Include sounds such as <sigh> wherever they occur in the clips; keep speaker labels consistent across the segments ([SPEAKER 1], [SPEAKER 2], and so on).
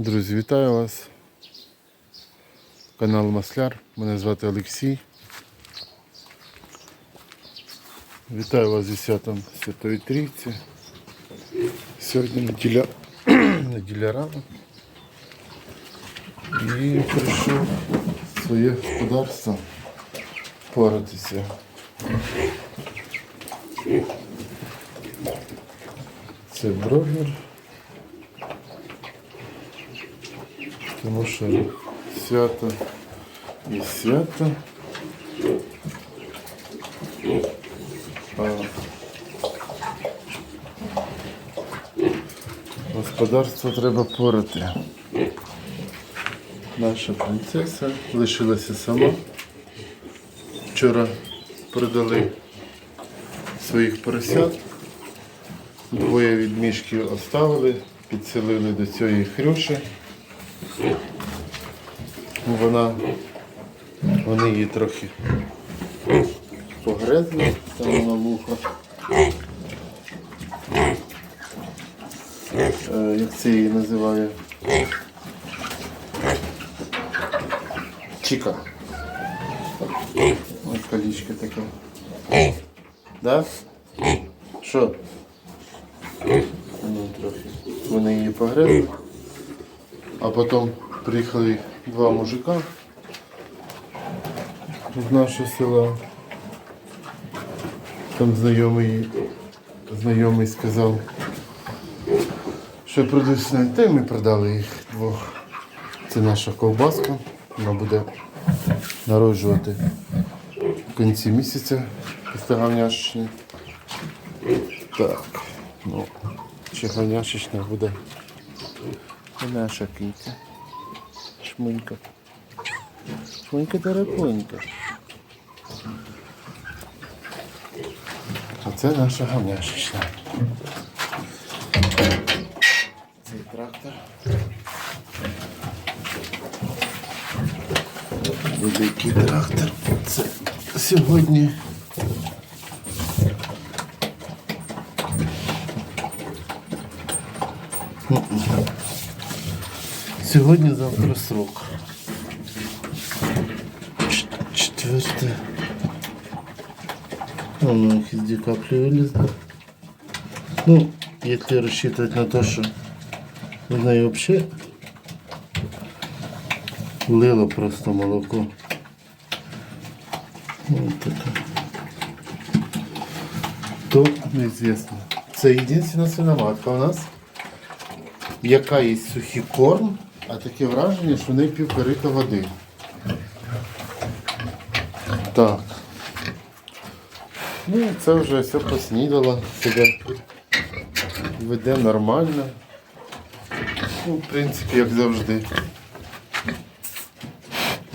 [SPEAKER 1] Друзі, вітаю вас. Канал Масляр. Мене звати Олексій. Вітаю вас зі святом Святої Трійці. Сьогодні неділя, <clears throat> неділя рано. І прийшов своє господарство поратися. Це бройлер. Тому що свято і свято. А господарство треба порати. Наша принцеса лишилася сама. Вчора продали своїх поросят. Двоє відмішки оставили, підселили до цієї хрюші. Ну, Вона, вони її трохи погрезли, там на вухо. Е, Як це її називає? Чіка. Ось колічка таке. Да? Що? Ну, трохи. Вони її погрезли. А потім приїхали два мужика в наше село. Там знайомий, знайомий сказав, що продають. Та й ми продали їх двох. Це наша ковбаска. Вона буде народжувати в кінці місяця після. Так, ну, чи говняшечна буде наша киця. Шмунька. Шмунька дорогонька. А це наша говняшечна. Цей трактор. Великий трактор. Це сьогодні. Сьогодні завтра срок. Четверте. Воно якісь дві каплі вилізли. Ну, если рассчитывать на то, що в неї вообще лило просто молоко. Вот таке. То неізвісно. Це єдина свиноматка у нас, яка є сухий корм, а таке враження, що в неї півкорика води. Так. Ну, це вже все поснідало, себе веде нормально. Ну, в принципі, як завжди.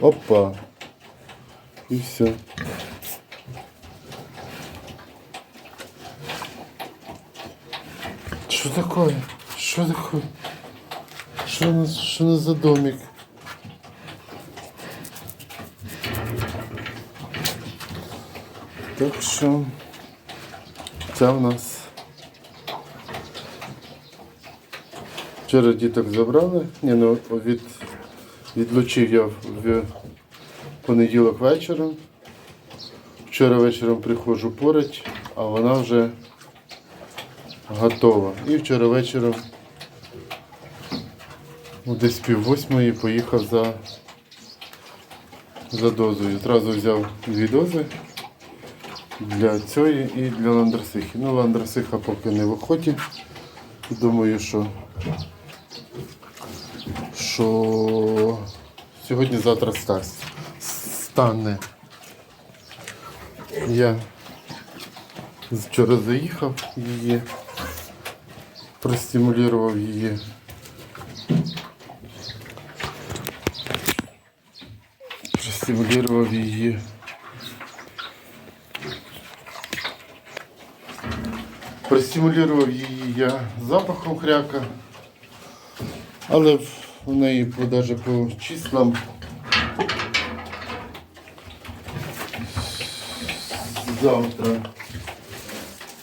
[SPEAKER 1] Опа. І все. Що таке? Що таке? Що що у за домик? Так що це у нас вчора діток забрали. Ні, ну від, відлучив я в понеділок вечором. Вчора вечором приходжу порать, а вона вже готова. І вчора вечором десь пів восьмої поїхав за, за дозою. Зразу взяв дві дози для цієї і для ландрасихи. Ну, ландрасиха поки не в охоті. Думаю, що, що сьогодні-завтра стане. Я вчора заїхав її, простимулював її. Простимулював її. Простимулював її я запахом хряка, але в неї по, по числам завтра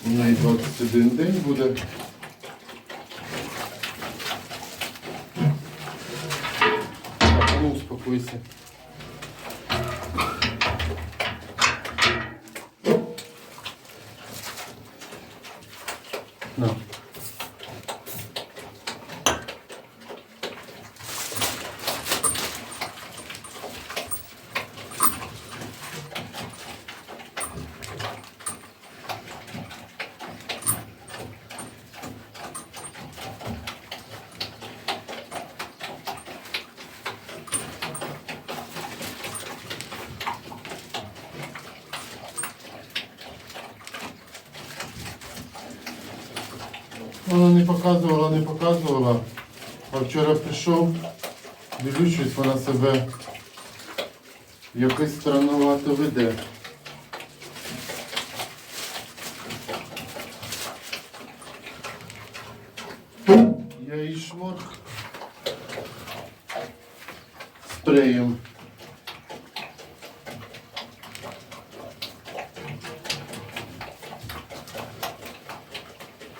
[SPEAKER 1] у неї 21 день буде. успокойся. Вона не показувала, не показувала. А вчора прийшов, дивлюсь, щось вона себе якось странновато веде. Я їй шморг спреєм.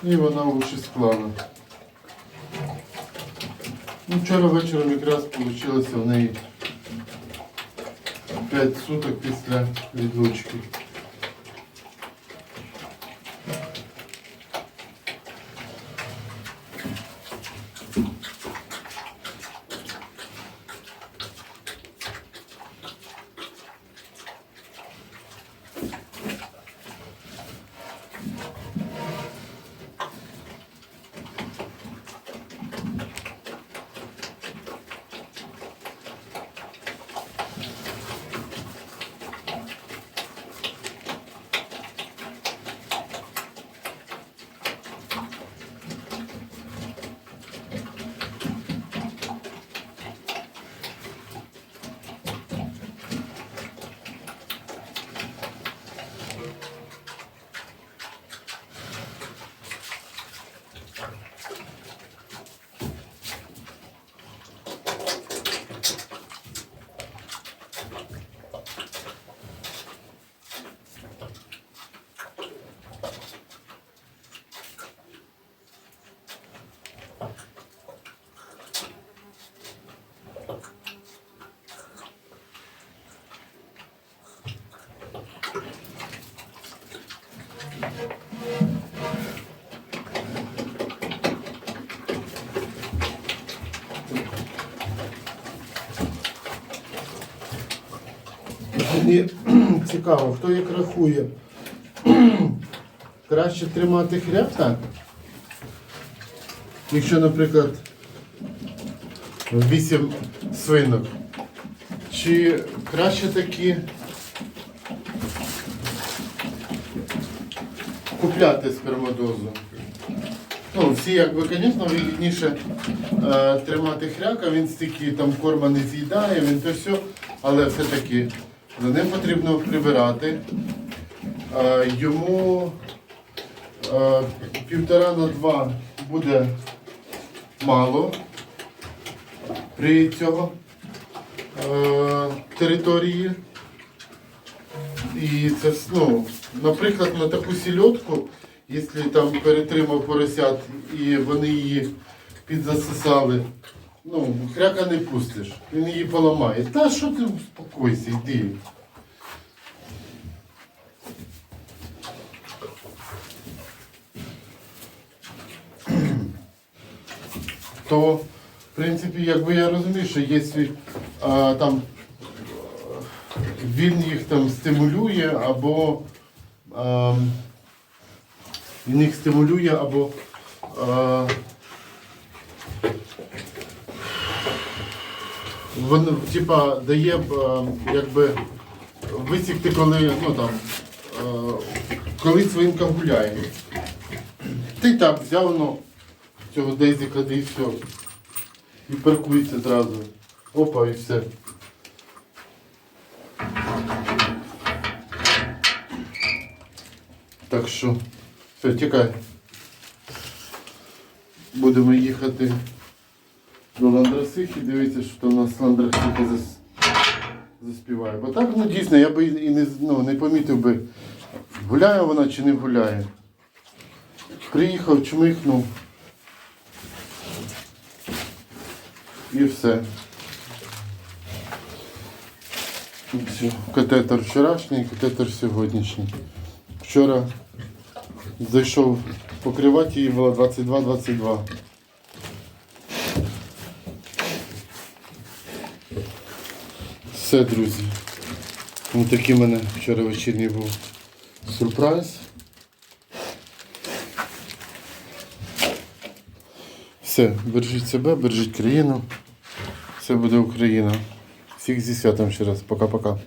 [SPEAKER 1] І вона уші склала. Ну, вчора вечором якраз вийшло в неї 5 суток після відлучки. Мені <clears throat> цікаво, хто як рахує. <clears throat> Краще тримати хліб так? Якщо, наприклад, 8 свинок. Чи краще такі купляти спермодозу? Ну, всі, якби, звісно, вигідніше е, тримати хряка, він стільки там корма не з'їдає, він то все, але все-таки за ним потрібно прибирати. Е, йому е, півтора на два буде мало при цього е, території. І це, ну, наприклад, на таку сільотку, якщо там перетримав поросят і вони її підзасисали, ну, хряка не пустиш, він її поламає. Та що ти успокойся, йди. <clears throat> То, в принципі, якби я розумію, що якщо а, там він їх там стимулює або ем, він їх стимулює або е, він, типа, дає е, якби висікти, коли ну, там, е, коли свинка гуляє. Ти так взяв ну, цього дезіка, і все. І паркується одразу. Опа, і все. Так що, все, тікай. Будемо їхати до Ландрасихи, дивіться, що там у нас Ландрасиха зас... заспіває. Бо так, ну дійсно, я би і не, ну, не помітив би, гуляє вона чи не гуляє. Приїхав, чмихнув. І все. Все. Катетер вчорашній, катетер сьогоднішній. Вчора зайшов покривати її було 22-22. Все, друзі. Ось такий в мене вчора вечірній був сюрприз. Все, бережіть себе, бережіть країну. Все буде Україна. Всіх зі святом ще раз. Пока-пока.